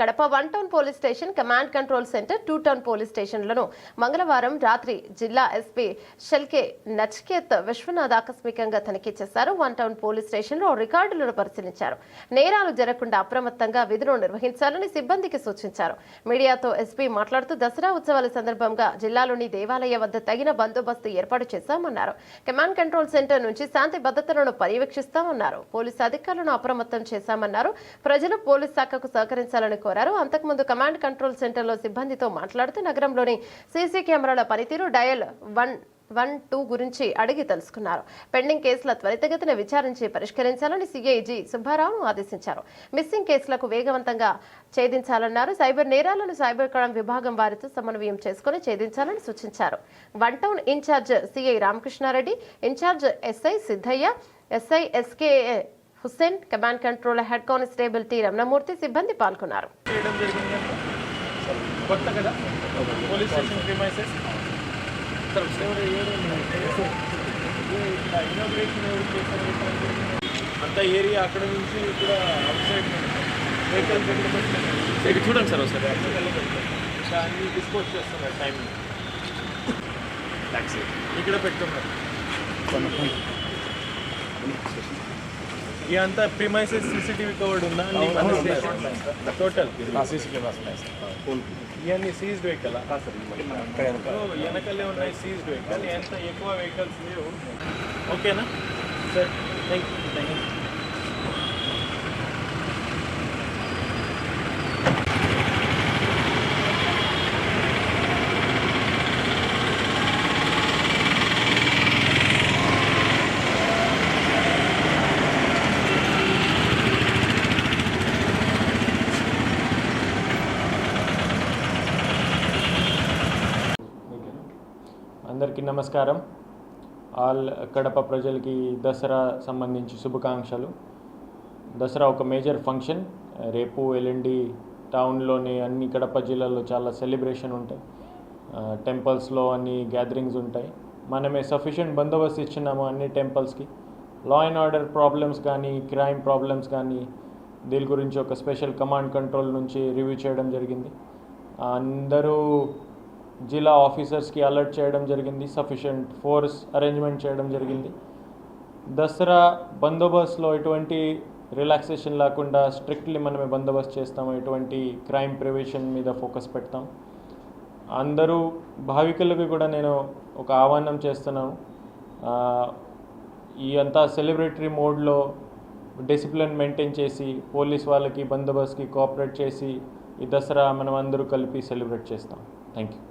Kadapa one town police station command control centre two town police స్టేషన్లను మంగళవారం రాత్రి జిల్లా SP Shelke నచ్కేత్ Vishwanath ఆకస్మికంగా తనిఖీ చేశారు. వన్ టౌన్ పోలీస్ స్టేషన్లో రికార్డులను పరిశీలించారు. నేరాలు జరగకుండా అప్రమత్తంగా విధులు నిర్వహించాలని సిబ్బందికి సూచించారు. మీడియాతో ఎస్పీ మాట్లాడుతూ దసరా ఉత్సవాల సందర్భంగా జిల్లాలోని దేవాలయ వద్ద తగిన బందోబస్తు ఏర్పాటు చేశామన్నారు. కమాండ్ కంట్రోల్ సెంటర్ నుంచి శాంతి భద్రతలను పర్యవేక్షిస్తామన్నారు. పోలీసు అధికారులను అప్రమత్తం చేశామన్నారు. ప్రజలు పోలీస్ శాఖకు సహకరించాలని కోరారు. అంతకుముందు కమాండ్ కంట్రోల్ సెంటర్లో సిబ్బందితో మాట్లాడుతూ నగరంలోని సీసీ కెమెరాల పనితీరు డయల్ వన్ వన్ టూ గురించి అడిగి తెలుసుకున్నారు. పెండింగ్ కేసుల త్వరితగతిన విచారించి పరిష్కరించాలని సిఐజి సుబ్బారావును ఆదేశించారు. మిస్సింగ్ కేసులకు వేగవంతంగా ఛేదించాలన్నారు. సైబర్ నేరాలను సైబర్ క్రైమ్ విభాగం వారితో సమన్వయం చేసుకుని ఛేదించాలని సూచించారు. One town incharge CI Ramakrishna Reddy incharge SI Siddaiah SI SK Hussain command control head constable T. Ramanamurthy సిబ్బంది పాల్గొన్నారు. అంత ఏరియా అక్కడ నుంచి ఇక్కడ అవుట్ సైడ్ వెహికల్స్ ఇక్కడ చూడండి సార్ ఒకసారి. అన్ని డిస్పోజ్ చేస్తున్నారు టైం ట్యాక్సీ ఇక్కడ పెట్టున్నారు. ఇదంతా ప్రిమైసెస్ సీసీటీవీ కవర్డ్ ఉందా? టోటల్? ఇవన్నీ సీజ్డ్ వెహికల్? వెనకాలే ఉన్నాయి సీజ్డ్ వెహికల్. ఎంత ఎక్కువ వెహికల్స్ లేవు ఓకేనా? Sir thank you thank you అందరికీ నమస్కారం. ఆల్ కడప ప్రజలకి దసరా సంబంధించి శుభాకాంక్షలు. దసరా ఒక మేజర్ ఫంక్షన్. రేపు ఎల్లుండి టౌన్లోని అన్ని కడప జిల్లాలో చాలా సెలబ్రేషన్ ఉంటాయి. టెంపుల్స్లో అన్ని గ్యాదరింగ్స్ ఉంటాయి. మనమే సఫిషియెంట్ బందోబస్తు ఇచ్చినాము అన్ని టెంపుల్స్కి. లా అండ్ ఆర్డర్ ప్రాబ్లమ్స్ కానీ క్రైమ్ ప్రాబ్లమ్స్ కానీ దీని గురించి ఒక స్పెషల్ కమాండ్ కంట్రోల్ నుంచి రివ్యూ చేయడం జరిగింది. అందరూ జిల్లా ఆఫీసర్స్కి అలర్ట్ చేయడం జరిగింది సఫిషియంట్ ఫోర్స్ అరేంజ్మెంట్ చేయడం జరిగింది. దసరా బందోబస్తులో ఎటువంటి రిలాక్సేషన్ లేకుండా స్ట్రిక్ట్లీ మనమే బందోబస్తు చేస్తాం ఎటువంటి క్రైమ్ ప్రివెన్షన్ మీద ఫోకస్ పెడతాం. అందరూ భావికులకు కూడా నేను ఒక ఆహ్వానం చేస్తున్నాను. ఈ అంతా సెలబ్రేటరీ మోడ్లో డిసిప్లిన్ మెయింటైన్ చేసి పోలీస్ వాళ్ళకి బందోబస్తుకి కోఆపరేట్ చేసి ఈ దసరా మనం అందరూ కలిపి సెలబ్రేట్ చేస్తాం. Thank you